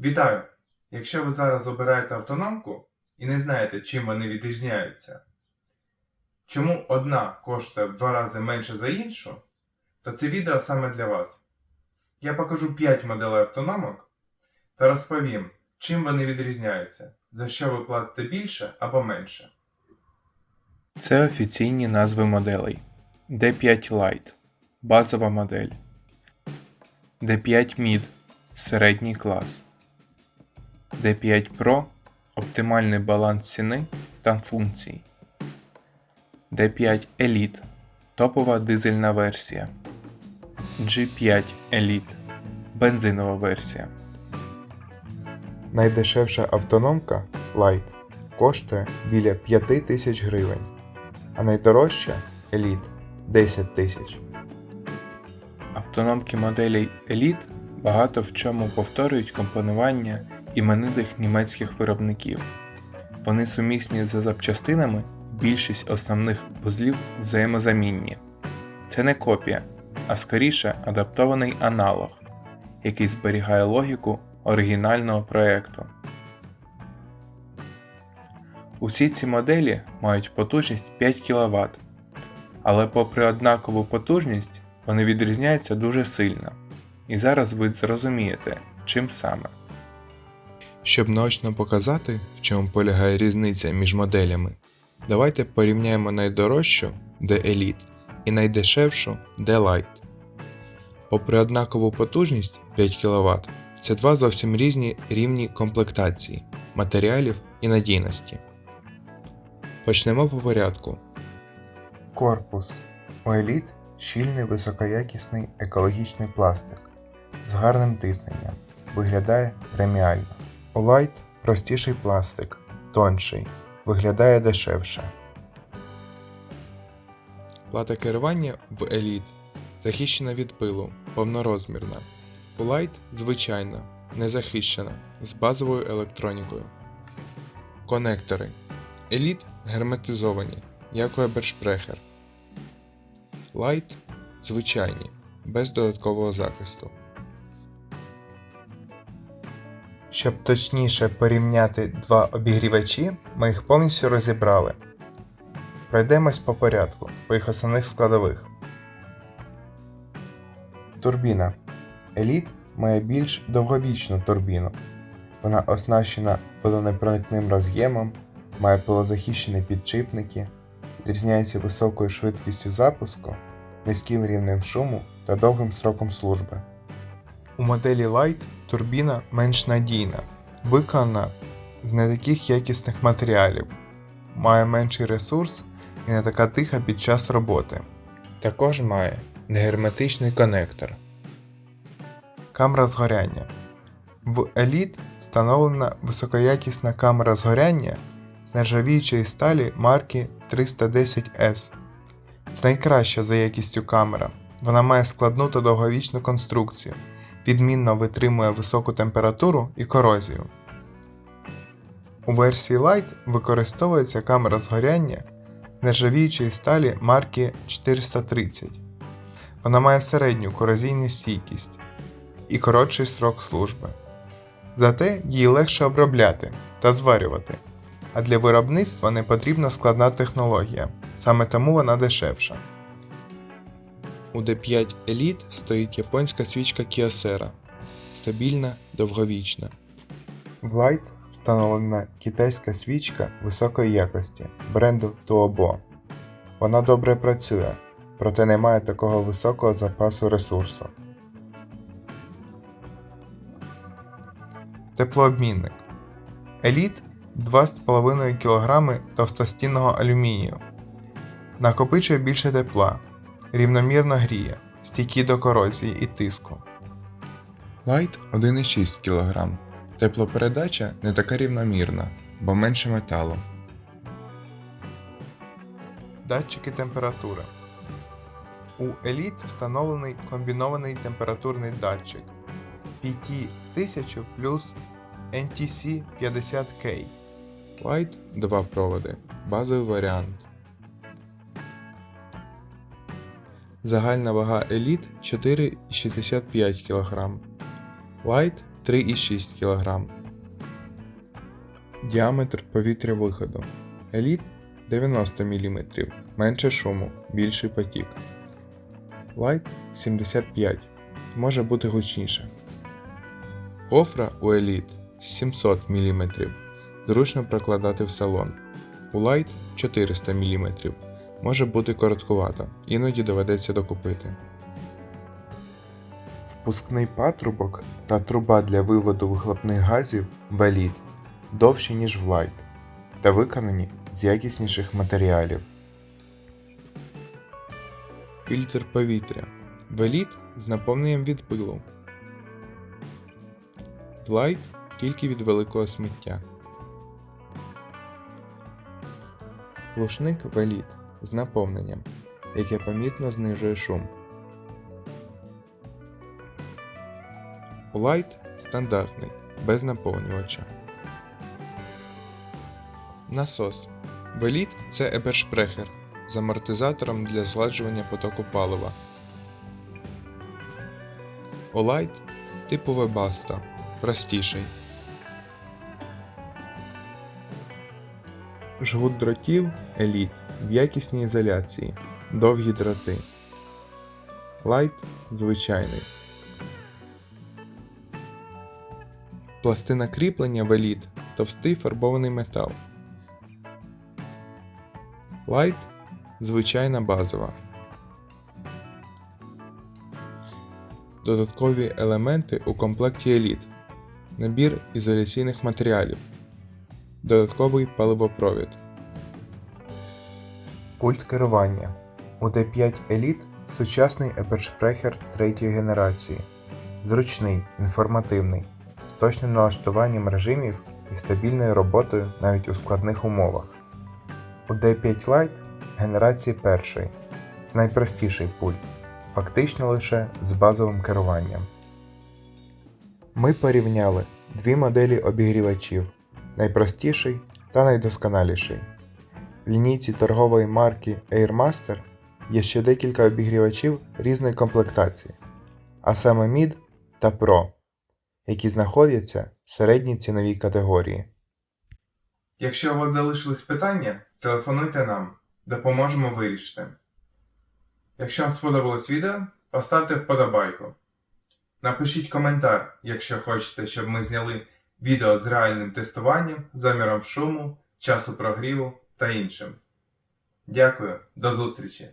Вітаю! Якщо ви зараз обираєте автономку і не знаєте, чим вони відрізняються, чому одна коштує в два рази менше за іншу, то це відео саме для вас. Я покажу 5 моделей автономок та розповім, чим вони відрізняються, за що ви платите більше або менше. Це офіційні назви моделей. D5 Lite базова модель. D5 Mid середній клас. D5 Pro оптимальний баланс ціни та функцій. D5 Elite топова дизельна версія. G5 Elite бензинова версія. Найдешевша автономка Light коштує біля 5 тисяч гривень, а найдорожча Elite 10 тисяч. Автономки моделей Elite багато в чому повторюють компонування іменитих німецьких виробників. Вони сумісні за запчастинами, більшість основних вузлів взаємозамінні. Це не копія, а скоріше адаптований аналог, який зберігає логіку оригінального проєкту. Усі ці моделі мають потужність 5 кВт, але попри однакову потужність вони відрізняються дуже сильно. І зараз ви зрозумієте, чим саме. Щоб наочно показати, в чому полягає різниця між моделями, давайте порівняємо найдорожчу де Elite і найдешевшу де Light. Попри однакову потужність 5 кВт, це два зовсім різні рівні комплектації, матеріалів і надійності. Почнемо по порядку. Корпус. У Elite щільний високоякісний екологічний пластик з гарним тисненням. Виглядає преміально. Light простіший пластик, тонший, виглядає дешевше. Плата керування в Elite захищена від пилу, повнорозмірна. Light звичайна, незахищена, з базовою електронікою. Конектори. Elite герметизовані, як у Ebersprecher. Light звичайні, без додаткового захисту. Щоб точніше порівняти два обігрівачі, ми їх повністю розібрали. Пройдемось по порядку, по їх основних складових. Турбіна. Elite має більш довговічну турбіну. Вона оснащена водонепроникним роз'ємом, має пилозахищені підшипники, відрізняється високою швидкістю запуску, низьким рівнем шуму та довгим сроком служби. У моделі Light турбіна менш надійна, виконана з не таких якісних матеріалів, має менший ресурс і не така тиха під час роботи. Також має негерметичний конектор. Камера згоряння. В Elite встановлена високоякісна камера згоряння з нержавіючої сталі марки 310S. Це найкраща за якістю камера. Вона має складну та довговічну конструкцію, відмінно витримує високу температуру і корозію. У версії Light використовується камера згоряння нержавіючої сталі марки 430. Вона має середню корозійну стійкість і коротший строк служби. Зате її легше обробляти та зварювати, а для виробництва не потрібна складна технологія, саме тому вона дешевша. У D5 Elite стоїть японська свічка Kyocera. Стабільна, довговічна. В Light встановлена китайська свічка високої якості бренду Tuobo. Вона добре працює, проте не має такого високого запасу ресурсу. Теплообмінник. Elite 2,5 кг товстостінного алюмінію. Накопичує більше тепла, рівномірно гріє, стійкий до корозії і тиску. Light 1,6 кг. Теплопередача не така рівномірна, бо менше металу. Датчики температури. У Elite встановлений комбінований температурний датчик PT1000 плюс NTC 50K. Light 2 проводи. Базовий варіант. Загальна вага Elite 4,65 кг. Light 3,6 кг. Діаметр повітря виходу. Еліт 90 мм, менше шуму, більший потік. Лайт 75 може бути гучніше. Гофра у Еліт 700 мм. Зручно прокладати в салон. У Light 400 мм. Може бути короткувато, іноді доведеться докупити. Впускний патрубок та труба для виводу вихлопних газів в Elite довші, ніж в Light, та виконані з якісніших матеріалів. Фільтр повітря. В Elite з наповненням від пилу. В Light тільки від великого сміття. Глушник в Elite з наповненням, яке помітно знижує шум. Light стандартний, без наповнювача. Насос. В Elite це Ebersprecher з амортизатором для згладжування потоку палива. Light типу Webasto, простіший. Жгут дротів Elite в якісній ізоляції, довгі дроти. Light звичайний. Пластина кріплення в Elite товстий фарбований метал. Light звичайна базова. Додаткові елементи у комплекті Elite. Набір ізоляційних матеріалів. Додатковий паливопровід. Пульт керування. У D5 Elite сучасний Ebersprecher третьої генерації. Зручний, інформативний, з точним налаштуванням режимів і стабільною роботою навіть у складних умовах. У D5 Lite генерації першої. Це найпростіший пульт, фактично лише з базовим керуванням. Ми порівняли дві моделі обігрівачів найпростіший та найдосконаліший. В лінійці торгової марки Airmaster є ще декілька обігрівачів різної комплектації, а саме Mid та Pro, які знаходяться в середній ціновій категорії. Якщо у вас залишились питання, телефонуйте нам, допоможемо вирішити. Якщо вам сподобалось відео, поставте вподобайку. Напишіть коментар, якщо хочете, щоб ми зняли відео з реальним тестуванням, заміром шуму, часу прогріву та іншим. Дякую, до зустрічі!